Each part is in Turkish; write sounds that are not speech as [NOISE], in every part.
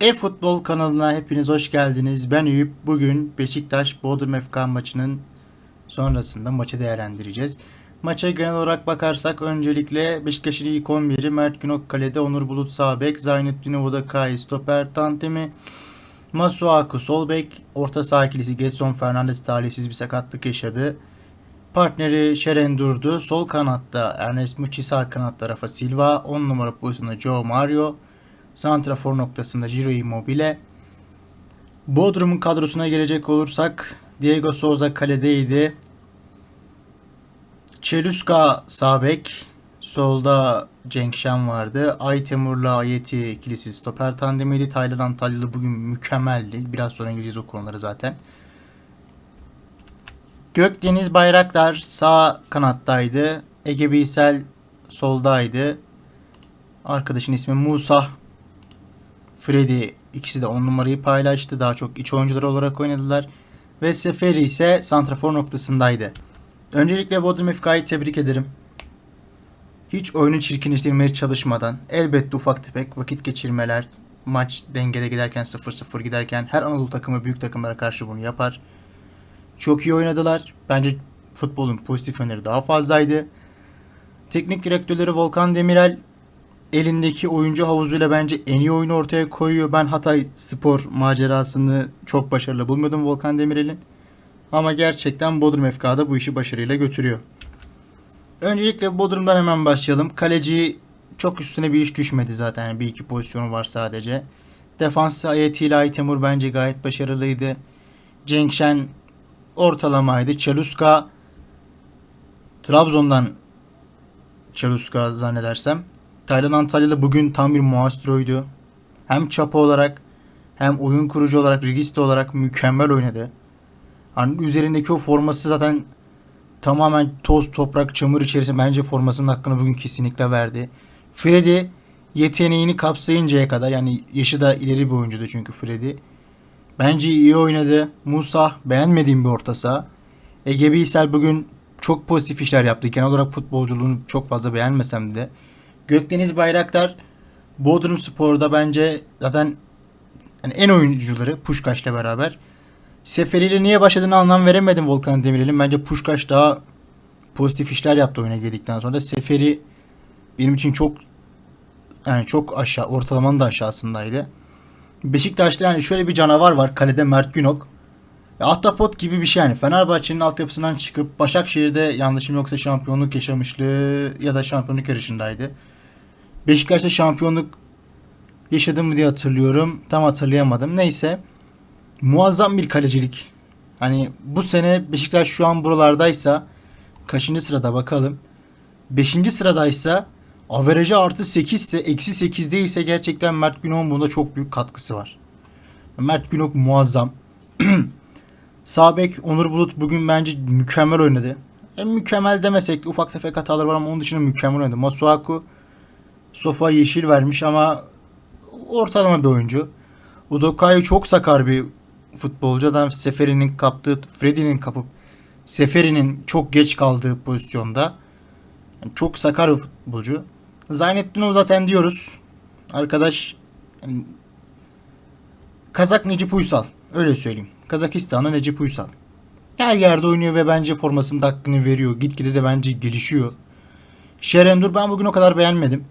E-Futbol kanalına hepiniz hoş geldiniz. Ben Eyüp. Bugün Beşiktaş Bodrum FK maçının sonrasında maçı değerlendireceğiz. Maça genel olarak bakarsak öncelikle Beşiktaş'ın ilk 11'i Mert Günok kalede, Onur Bulut sağ bek, Zaynettin Uvoda Kai stoper tantemi, Masuaku sol bek, orta saha ikilisi Getson Fernandes talihsiz bir sakatlık yaşadı. Partneri Şeren Durdu. Sol kanatta Ernest Muçi sağ kanatta Rafa Silva. 10 numara pozisyonda Joe Mario. Santrafor noktasında Ciro Immobile. Bodrum'un kadrosuna gelecek olursak Diego Souza kaledeydi. Çeluska sağ bek. Solda Cenk Şen vardı. Aytemur'la Ayeti ikilisi stoper tandemiydi. Taylan Antalyalı bugün mükemmeldi. Biraz sonra gireceğiz o konuları zaten. Gökdeniz Bayraktar sağ kanattaydı. Ege Biysel soldaydı. Arkadaşın ismi Musa. Freddy ikisi de 10 numarayı paylaştı. Daha çok iç oyuncular olarak oynadılar. Ve Seferi ise santrafor noktasındaydı. Öncelikle Bodrum FK'yı tebrik ederim. Hiç oyunu çirkinleştirmeye çalışmadan elbette ufak tefek vakit geçirmeler, maç dengede giderken 0-0 giderken her Anadolu takımı büyük takımlara karşı bunu yapar. Çok iyi oynadılar. Bence futbolun pozitif yönleri daha fazlaydı. Teknik direktörleri Volkan Demirel elindeki oyuncu havuzuyla bence en iyi oyunu ortaya koyuyor. Ben Hatay spor macerasını çok başarılı bulmuyordum Volkan Demirel'in. Ama gerçekten Bodrum FK'da bu işi başarıyla götürüyor. Öncelikle Bodrum'dan hemen başlayalım. Kaleci çok üstüne bir iş düşmedi zaten. Bir iki pozisyonu var sadece. Defans ayetiyle Aytemur bence gayet başarılıydı. Cenk Şen ortalamaydı. Çeluska Trabzon'dan Çeluska zannedersem. Taylan Antalyalı bugün tam bir muastroydu. Hem çapa olarak hem oyun kurucu olarak, registe olarak mükemmel oynadı. Hani üzerindeki o forması zaten tamamen toz, toprak, çamur içerisinde bence formasının hakkını bugün kesinlikle verdi. Freddy yeteneğini kapsayıncaya kadar yani yaşı da ileri bir oyuncuydu çünkü Freddy. Bence iyi oynadı. Musa beğenmediğim bir orta saha. Ege Biysel bugün çok pozitif işler yaptı. Genel olarak futbolculuğunu çok fazla beğenmesem de. Gökdeniz Bayraktar Bodrum Spor'da bence zaten yani en oyuncuları Puşkaş'la beraber. Seferi ile niye başladığını anlam veremedim Volkan Demirel'in. Bence Puşkaş daha pozitif işler yaptı oyuna girdikten sonra Seferi benim için çok yani çok aşağı ortalamanın da aşağısındaydı. Beşiktaş'ta yani şöyle bir canavar var. Kalede Mert Günok. Ya, Ahtapot gibi bir şey yani. Fenerbahçe'nin altyapısından çıkıp Başakşehir'de yanlışım yoksa şampiyonluk yaşamışlığı ya da şampiyonluk yarışındaydı. Beşiktaş'ta şampiyonluk yaşadım mı diye hatırlıyorum. Tam hatırlayamadım. Neyse. Muazzam bir kalecilik. Hani bu sene Beşiktaş şu an buralardaysa kaçıncı sırada bakalım. Beşinci sıradaysa averajı artı 8 ise eksi 8 değilse gerçekten Mert Günok'un bunda çok büyük katkısı var. Mert Günok muazzam. [CLEARS THROAT] Sağ bek Onur Bulut bugün bence mükemmel oynadı. E, mükemmel demesek de ufak tefek hataları var ama onun dışında mükemmel oynadı. Masuaku Sofa yeşil vermiş ama ortalama bir oyuncu. Udokai çok sakar bir futbolcu. Adam Seferi'nin kaptığı, Freddy'nin kapıp Seferi'nin çok geç kaldığı pozisyonda. Yani çok sakar bir futbolcu. Zaynettin zaten diyoruz. Arkadaş yani Kazak Necip Uysal. Öyle söyleyeyim. Kazakistan'ın Necip Uysal. Her yerde oynuyor ve bence formasının hakkını veriyor. Gitgide de bence gelişiyor. Şerendur ben bugün o kadar beğenmedim.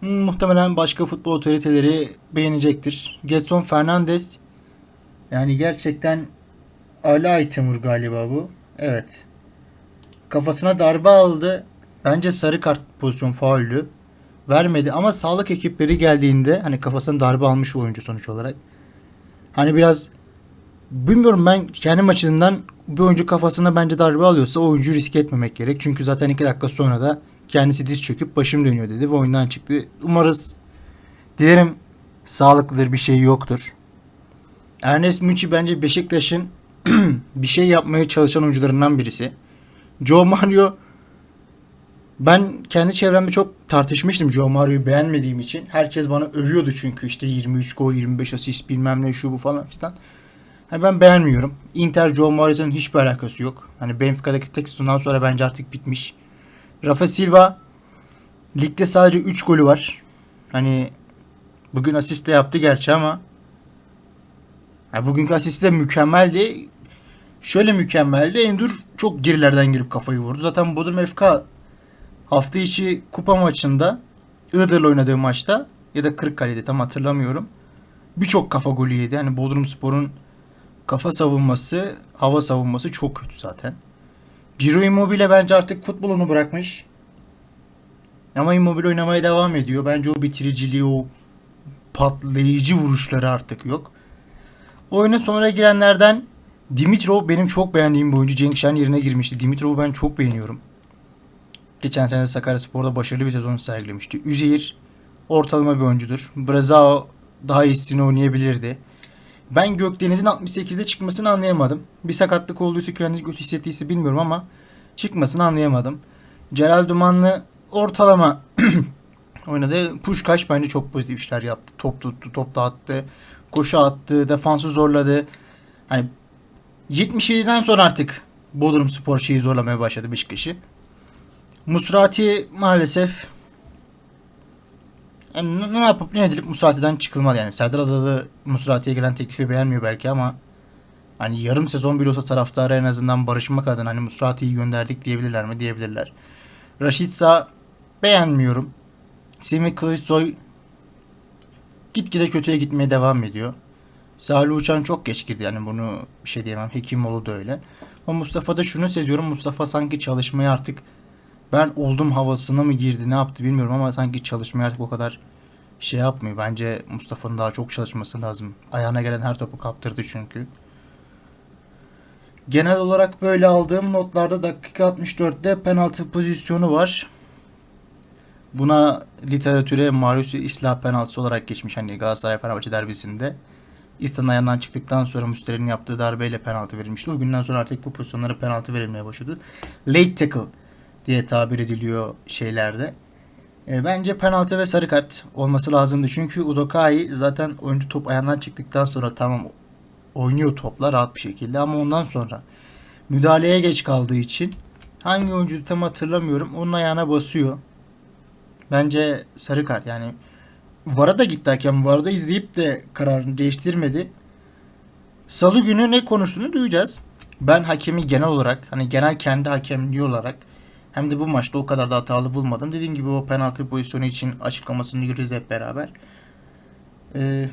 Muhtemelen başka futbol otoriteleri beğenecektir. Getson Fernandes yani gerçekten Ali Aytemur galiba bu. Evet. Kafasına darbe aldı. Bence sarı kart pozisyon faullü. Vermedi ama sağlık ekipleri geldiğinde hani kafasına darbe almış oyuncu sonuç olarak. Hani biraz bilmiyorum ben kendim açımdan bir oyuncu kafasına bence darbe alıyorsa oyuncuyu riske etmemek gerek. Çünkü zaten iki dakika sonra da kendisi diz çöküp başım dönüyor dedi ve oyundan çıktı. Umarız dilerim sağlıklıdır bir şey yoktur. Ernest Muçi bence Beşiktaş'ın [CLEARS THROAT] bir şey yapmaya çalışan oyuncularından birisi. Joe Mario ben kendi çevremde çok tartışmıştım Joe Mario'yu beğenmediğim için. Herkes bana övüyordu çünkü işte 23 gol, 25 asist bilmem ne şu bu falan filan. Hani ben beğenmiyorum. Inter Joe Mario'nun hiçbir alakası yok. Hani Benfica'daki tek sezondan sonra bence artık bitmiş. Rafa Silva ligde sadece 3 golü var. Hani Bugün asist de yaptı gerçi ama yani bugünkü asist de mükemmeldi. Şöyle mükemmeldi. Endur çok gerilerden girip kafayı vurdu. Zaten Bodrum FK hafta içi kupa maçında Iğdır'la oynadığı maçta ya da Kırıkkale'de tam hatırlamıyorum. Birçok kafa golü yedi. Yani Bodrum Spor'un kafa savunması, hava savunması çok kötü zaten. Ciro Immobile bence artık futbolunu bırakmış. Ama Immobile oynamaya devam ediyor. Bence o bitiriciliği, o patlayıcı vuruşları artık yok. Oyuna sonra girenlerden Dimitrov benim çok beğendiğim bir oyuncu. Cenk Şen yerine girmişti. Dimitrov'u ben çok beğeniyorum. Geçen sene de Sakaryaspor'da başarılı bir sezon sergilemişti. Üzeyir ortalama bir oyuncudur. Brazao daha iyisini oynayabilirdi. Ben Gökdeniz'in 68'de çıkmasını anlayamadım. Bir sakatlık olduysa kendini kötü hissettiyse bilmiyorum ama çıkmasını anlayamadım. Celal Dumanlı ortalama [CLEARS THROAT] oynadı. Puşkaş bence çok pozitif işler yaptı. Top tuttu, top dağıttı, koşu attı, defansı zorladı. Hani 77'den sonra artık Bodrum Spor şeyi zorlamaya başladı Beşiktaş'ı. Musrati maalesef yani ne- yapıp ne edilip Musrati'den çıkılmadı yani. Serdar Adalı Musrati'ye gelen teklifi beğenmiyor belki ama hani yarım sezon bile olsa taraftarı en azından barışmak adına hani Musrati'yi gönderdik diyebilirler mi? Diyebilirler. Raşitsa beğenmiyorum. Semih Kılıçsoy gitgide kötüye gitmeye devam ediyor. Salih Uçan çok geç girdi yani bunu bir şey diyemem. Hekimoğlu da öyle. Ama Mustafa'da şunu seziyorum. Mustafa sanki çalışmaya artık ben oldum havasına mı girdi ne yaptı bilmiyorum ama sanki çalışmaya artık o kadar şey yapmıyor. Bence Mustafa'nın daha çok çalışması lazım. Ayağına gelen her topu kaptırdı çünkü. Genel olarak böyle aldığım notlarda dakika 64'te penaltı pozisyonu var. Buna literatüre Marius İslah penaltısı olarak geçmiş hani Galatasaray Fenerbahçe derbisinde. İstan ayağından çıktıktan sonra Müster'in yaptığı darbeyle penaltı verilmişti. O günden sonra artık bu pozisyonlara penaltı verilmeye başladı. Late tackle diye tabir ediliyor şeylerde. E, bence penaltı ve sarı kart olması lazımdı. Çünkü Udokai zaten oyuncu top ayağından çıktıktan sonra tamam oynuyor topla rahat bir şekilde ama ondan sonra müdahaleye geç kaldığı için hangi oyuncu tam hatırlamıyorum onun ayağına basıyor. Bence sarı kart yani VAR'a da gitti hakem. VAR'da da izleyip de kararını değiştirmedi. Salı günü ne konuştuğunu duyacağız. Ben hakemi genel olarak hani genel kendi hakemliği olarak hem de bu maçta o kadar da hatalı bulmadım. Dediğim gibi o penaltı pozisyonu için açıklamasını göreceğiz hep beraber. Ee,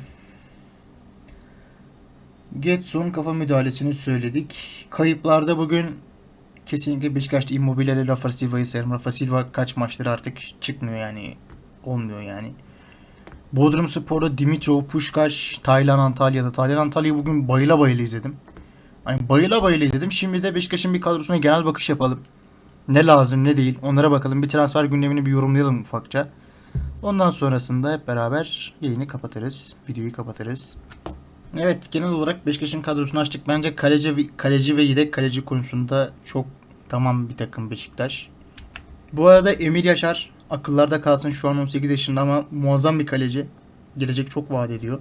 Getson kafa müdahalesini söyledik. Kayıplarda bugün kesinlikle Beşiktaş'ta Immobile ile Rafa Silva'yı sayarım. Rafa Silva kaç maçtır artık çıkmıyor yani. Olmuyor yani. Bodrum Spor'da Dimitrov, Puşkaş, Taylan Antalya'da. Taylan Antalya'yı bugün bayıla bayıla izledim. Hani bayıla bayıla izledim. Şimdi de Beşiktaş'ın bir kadrosuna genel bakış yapalım. Ne lazım ne değil onlara bakalım. Bir transfer gündemini bir yorumlayalım ufakça. Ondan sonrasında hep beraber yayını kapatırız. Videoyu kapatırız. Evet genel olarak Beşiktaş'ın kadrosunu açtık. Bence kaleci, kaleci ve yedek kaleci konusunda çok tamam bir takım Beşiktaş. Bu arada Emir Yaşar akıllarda kalsın şu an 18 yaşında ama muazzam bir kaleci. Gelecek çok vaat ediyor.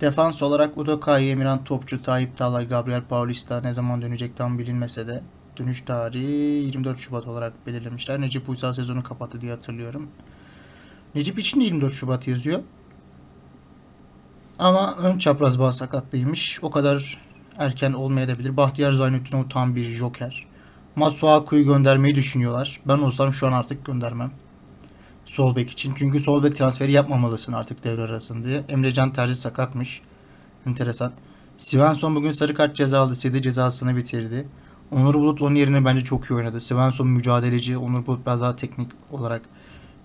Defans olarak Udokai, Emirhan Topçu, Tayyip Talay, Gabriel Paulista ne zaman dönecek tam bilinmese de dönüş tarihi 24 Şubat olarak belirlemişler. Necip Uysal sezonu kapattı diye hatırlıyorum. Necip için de 24 Şubat yazıyor. Ama ön çapraz bağ sakatlıymış. O kadar erken olmayabilir. Bahtiyar Zaynettin o tam bir joker. Masuaku'yu göndermeyi düşünüyorlar. Ben olsam şu an artık göndermem. Sol bek için. Çünkü sol bek transferi yapmamalısın artık devre arasında diye. Emrecan Terzi sakatmış. Enteresan. Svensson bugün sarı kart ceza aldı. Sedi cezasını bitirdi. Onur Bulut onun yerine bence çok iyi oynadı. Svensson mücadeleci. Onur Bulut biraz daha teknik olarak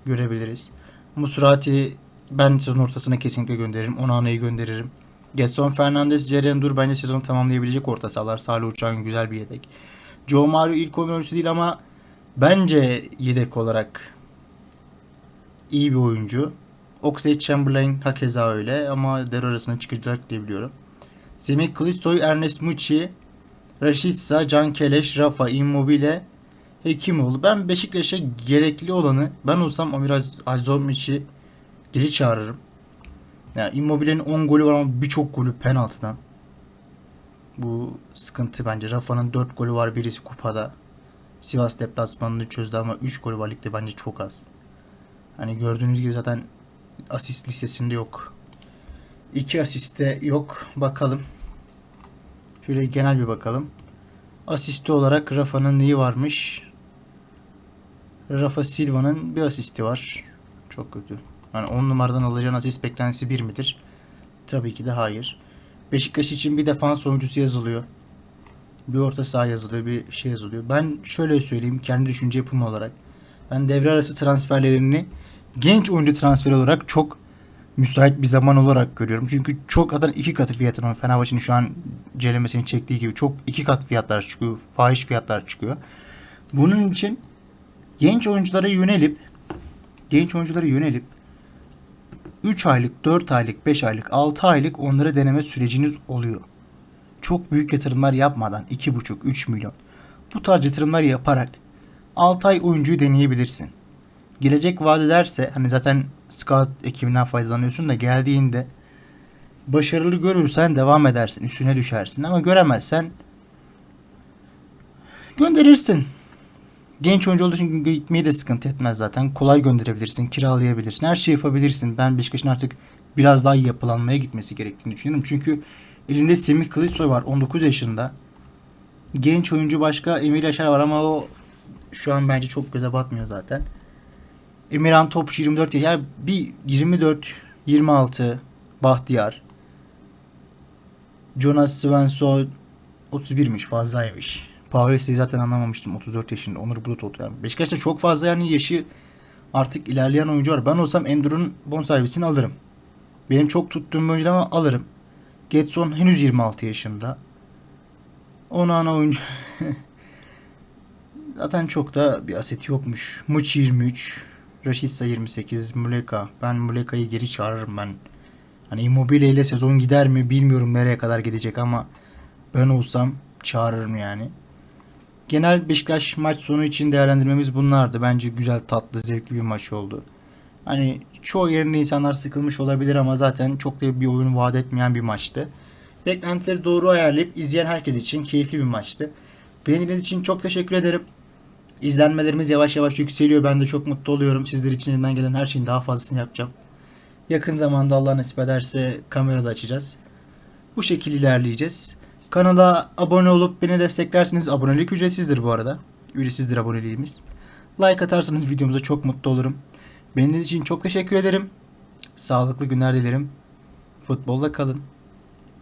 görebiliriz. Musrati ben sezon ortasına kesinlikle gönderirim. Onana'yı gönderirim. Gerson Fernandes, Ceren Dur bence sezonu tamamlayabilecek orta sahalar. Salih Uçan güzel bir yedek. Joe Mario ilk 10 oyuncusu değil ama bence yedek olarak iyi bir oyuncu. Oxlade Chamberlain hakeza öyle ama der arasına çıkacak diye biliyorum. Semih Kılıçsoy, Ernest Muçi, Rashica, Can Keleş, Rafa, Immobile, Hekimoğlu. Ben Beşiktaş'a gerekli olanı ben olsam Amir Az- Azomiç'i geri çağırırım. Ya Immobile'nin 10 golü var ama birçok golü penaltıdan. Bu sıkıntı bence. Rafa'nın 4 golü var birisi kupada. Sivas deplasmanını çözdü ama 3 golü var ligde bence çok az. Hani gördüğünüz gibi zaten asist listesinde yok. 2 asiste yok. Bakalım. Şöyle genel bir bakalım. Asisti olarak Rafa'nın neyi varmış? Rafa Silva'nın bir asisti var. Çok kötü. Yani 10 numaradan alacağın asist beklentisi 1 midir? Tabii ki de hayır. Beşiktaş için bir defans oyuncusu yazılıyor. Bir orta saha yazılıyor, bir şey yazılıyor. Ben şöyle söyleyeyim kendi düşünce yapımı olarak. Ben devre arası transferlerini genç oyuncu transferi olarak çok müsait bir zaman olarak görüyorum. Çünkü çok zaten iki katı fiyatına Fenerbahçe'nin şu an celemesini çektiği gibi çok iki kat fiyatlar çıkıyor. Fahiş fiyatlar çıkıyor. Bunun için genç oyunculara yönelip genç oyunculara yönelip 3 aylık, 4 aylık, 5 aylık, 6 aylık onları deneme süreciniz oluyor. Çok büyük yatırımlar yapmadan 2,5-3 milyon bu tarz yatırımlar yaparak 6 ay oyuncuyu deneyebilirsin. Gelecek vaat ederse hani zaten scout ekibinden faydalanıyorsun da geldiğinde başarılı görürsen devam edersin. Üstüne düşersin ama göremezsen gönderirsin. Genç oyuncu olduğu için gitmeyi de sıkıntı etmez zaten. Kolay gönderebilirsin, kiralayabilirsin. Her şeyi yapabilirsin. Ben Beşiktaş'ın artık biraz daha yapılanmaya gitmesi gerektiğini düşünüyorum. Çünkü elinde Semih Kılıçsoy var 19 yaşında. Genç oyuncu başka Emir Yaşar var ama o şu an bence çok göze batmıyor zaten. Emirhan Topçu 24 yaş. Yani bir 24, 26 Bahtiyar. Jonas Svensson 31'miş fazlaymış. Paulista'yı zaten anlamamıştım 34 yaşında. Onur Bulut oldu. Yani Beşiktaş'ta çok fazla yani yaşı artık ilerleyen oyuncu var. Ben olsam Endur'un bonservisini alırım. Benim çok tuttuğum oyuncu ama alırım. Getson henüz 26 yaşında. Onana oyuncu [LAUGHS] zaten çok da bir aseti yokmuş. Muç 23, Rashica 28, Muleka. Ben Muleka'yı geri çağırırım ben. Hani Immobile ile sezon gider mi bilmiyorum nereye kadar gidecek ama ben olsam çağırırım yani. Genel Beşiktaş maç sonu için değerlendirmemiz bunlardı. Bence güzel, tatlı, zevkli bir maç oldu. Hani çoğu yerinde insanlar sıkılmış olabilir ama zaten çok da bir oyun vaat etmeyen bir maçtı. Beklentileri doğru ayarlayıp izleyen herkes için keyifli bir maçtı. Beğendiğiniz için çok teşekkür ederim. İzlenmelerimiz yavaş yavaş yükseliyor. Ben de çok mutlu oluyorum. Sizler için elimden gelen her şeyin daha fazlasını yapacağım. Yakın zamanda Allah nasip ederse kamerada açacağız. Bu şekilde ilerleyeceğiz. Kanala abone olup beni desteklerseniz abonelik ücretsizdir bu arada. Ücretsizdir aboneliğimiz. Like atarsanız videomuza çok mutlu olurum. Benim için çok teşekkür ederim. Sağlıklı günler dilerim. Futbolla kalın.